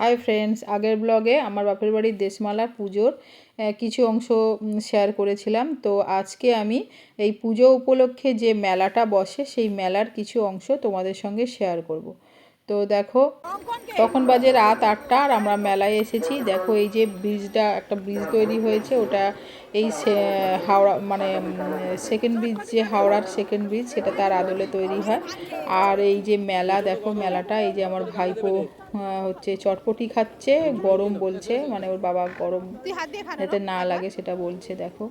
Hi friends, আগের ব্লগে আমার বাপের বাড়ির দেশমালা পুজোর কিছু অংশ শেয়ার করেছিলাম। তো আজকে আমি এই পুজো উপলক্ষে যে মেলাটা বসে, সেই মেলার কিছু অংশ তোমাদের সঙ্গে শেয়ার করব। তো দেখো তখন বাজে রাত আটটা আর আমরা মেলায় এসেছি। দেখো এই যে ব্রিজটা একটা ব্রিজ তৈরি হয়েছে। ওটা এই সে- হাওড়া মানে সেকেন্ড ব্রিজ যে হাওড়ার সেকেন্ড ব্রিজ সেটা তার আদলে তৈরি হয়। আর এই যে মেলা দেখো মেলাটা এই যে আমার ভাইপো হচ্ছে চটপটি খাচ্ছে গরম বলছে মানে ওর বাবা গরম যাতে না লাগে সেটা বলছে দেখো।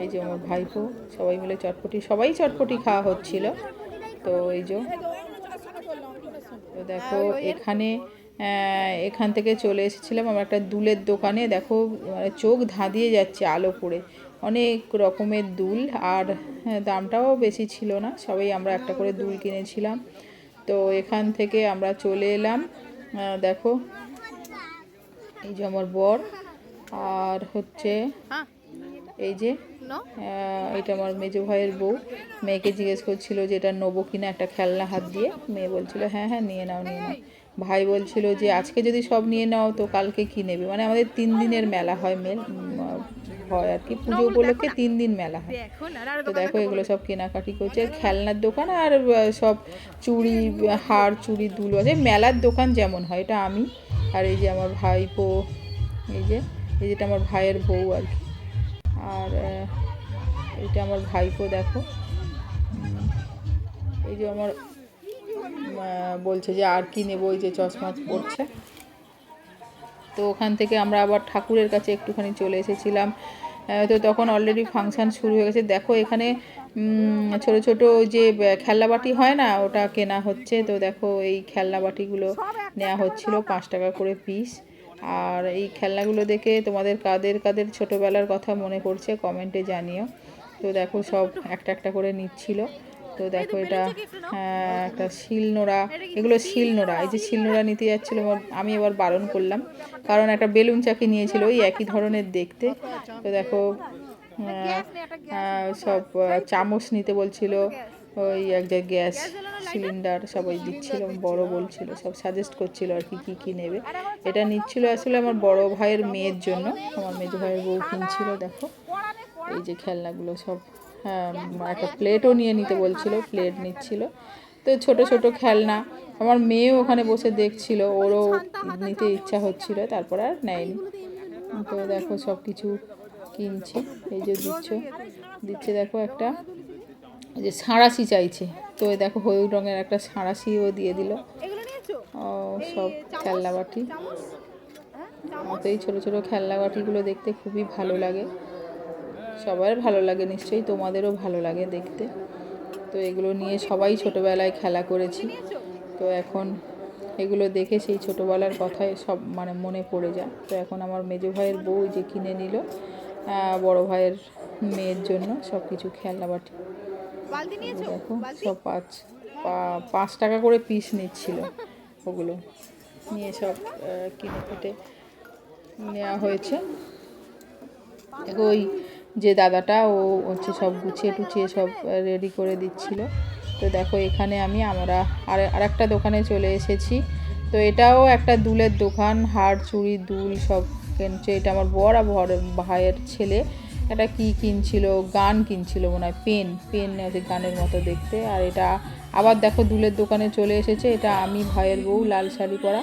এই যে আমার ভাইপো সবাই মিলে চটপটি সবাই চটপটি খাওয়া হচ্ছিল। তো এই যে তো দেখো এখানে এখান থেকে চলে এসেছিলাম আমার একটা দুলের দোকানে। দেখো মানে চোখ ধাঁধিয়ে যাচ্ছে আলো পড়ে। অনেক রকমের দুল আর হ্যাঁ, দামটাও বেশি ছিল না। সবাই আমরা একটা করে দুল কিনেছিলাম। তো এখান থেকে আমরা চলে এলাম। দেখো এই যে আমার বর আর হচ্ছে এই যে এটা আমার মেজো ভাইয়ের বউ। মেয়েকে জিজ্ঞেস করছিল যে এটা নেব কিনা একটা খেলনা হাত দিয়ে। মেয়ে বলছিল হ্যাঁ হ্যাঁ নিয়ে নাও নিয়ে নাও। ভাই বলছিল যে আজকে যদি সব নিয়ে নাও তো কালকে কি নেবে? মানে আমাদের তিন দিনের মেলা হয় মেল হয় আর কি। পুজো উপলক্ষে তিন দিন মেলা হয়। তো দেখো এগুলো সব কেনাকাটি করছে। খেলনার দোকান আর সব চুড়ি হার চুড়ি দুলো আছে মেলার দোকান যেমন হয় এটা আমি। আর এই যে আমার ভাইপো এই যে এই যেটা আমার ভাইয়ের বউ আর কি। আর এইটা আমার ভাইপো, দেখো। এই যে আমার বলছে যে আর কি নেব ওই যে চশমা পড়ছে তো ওখান থেকে আমরা আবার ঠাকুরের কাছে একটুখানি চলে এসেছিলাম। তো তখন অলরেডি ফাংশান শুরু হয়ে গেছে। দেখো এখানে ছোট ছোট যে খেলনা বাটি হয় না, ওটা কেনা হচ্ছে। তো দেখো এই খেলনা বাটিগুলো নেওয়া হচ্ছিল পাঁচ টাকা করে পিস আর এই খেলনাগুলো দেখে তোমাদের কাদের কাদের ছোটোবেলার কথা মনে পড়ছে কমেন্টে জানিও। তো দেখো সব একটা একটা করে নিচ্ছিল। তো দেখো এটা হ্যাঁ, একটা শিলনোড়া এগুলো শিলনোড়া। এই যে শিলনোড়া নিতে যাচ্ছিল আমি এবার বারণ করলাম। কারণ একটা বেলুন চাকি নিয়েছিল ওই একই ধরনের দেখতে। তো দেখো আহ, সব চামচ নিতে বলছিল। ওই এক জায়গায় গ্যাস সিলিন্ডার সবাই দিচ্ছিল বড় বলছিল সব সাজেস্ট করছিল আর কি কী কী নেবে। এটা নিচ্ছিল আসলে আমার বড় ভাইয়ের মেয়ের জন্য আমার মেজো ভাইয়ের বউ কিনছিল দেখো। এই যে খেলনাগুলো সব হ্যাঁ একটা প্লেটও নিয়ে নিতে বলছিল প্লেট নিচ্ছিল। তো ছোট ছোট খেলনা আমার মেয়েও ওখানে বসে দেখছিল ওরও নিতে ইচ্ছা হচ্ছিল তারপর আর নেয়নি। তো দেখো সব কিছু কিনছে এই যে দিচ্ছ দিচ্ছে দেখো একটা। যে সাঁড়াশি চাইছে। তো এই দেখো হলুদ রঙের একটা সাঁড়াশিও দিয়ে দিল। ও সব খেলনা বাটি। আমার তো এই ছোটো ছোটো খেলনা বাটিগুলো দেখতে খুবই ভালো লাগে। সবার ভালো লাগে নিশ্চয়ই তোমাদেরও ভালো লাগে দেখতে। তো এগুলো নিয়ে সবাই ছোটোবেলায় খেলা করেছি। তো এখন এগুলো দেখে সেই ছোটোবেলার কথাই সব মানে মনে পড়ে যায়। তো এখন আমার মেজো ভাইয়ের বউ যে কিনে নিল বড় ভাইয়ের মেয়ের জন্য সব কিছু বাটি দেখো সব পাঁচ পাঁচ টাকা করে পিস নিচ্ছিল ওগুলো। নিয়ে সব কিনে কেটে নেওয়া হয়েছে। দেখো ওই যে দাদাটা ও হচ্ছে সব গুছিয়ে টুছিয়ে সব রেডি করে দিচ্ছিল। তো দেখো এখানে আমি আমরা আর আরেকটা দোকানে চলে এসেছি। তো এটাও একটা দুলের দোকান হাড় চুড়ি দুল সব কিনছে। এটা আমার বর আর ভাইয়ের ছেলে। এটা কি কিনছিল? গান কিনছিল মনে হয় পেন পেন আছে গানের মতো দেখতে। আর এটা আবার দেখো দুলের দোকানে চলে এসেছে এটা আমি ভাইয়ের বউ লাল শাড়ি পরা।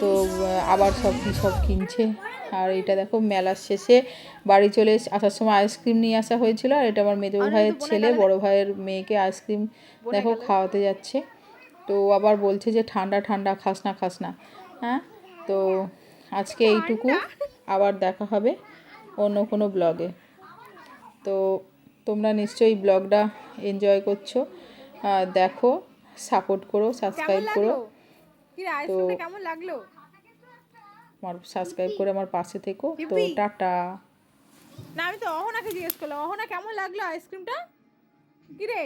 তো আবার সব কী সব কিনছে। আর এটা দেখো মেলার শেষে বাড়ি চলে এস- আসার সময় আইসক্রিম নিয়ে আসা হয়েছিল। আর এটা আমার মেজো ভাইয়ের ছেলে বড় ভাইয়ের মেয়েকে আইসক্রিম দেখো খাওয়াতে যাচ্ছে। তো আবার বলছে যে ঠান্ডা ঠান্ডা খাস না খাস না। হ্যাঁ? তো আজকে এইটুকু। আবার দেখা হবে অন্য কোনো ব্লগে। তো তোমরা নিশ্চয়ই ব্লগটা এনজয় করছ। দেখো সাপোর্ট করো সাবস্ক্রাইব করো। তো কেমন লাগল? আমার সাবস্ক্রাইব করে আমার পাশে থেকো। তো টাটা। না আমি তো অহনাকে জিজ্ঞেস করলাম অহনা কেমন লাগল আইসক্রিমটা কি রে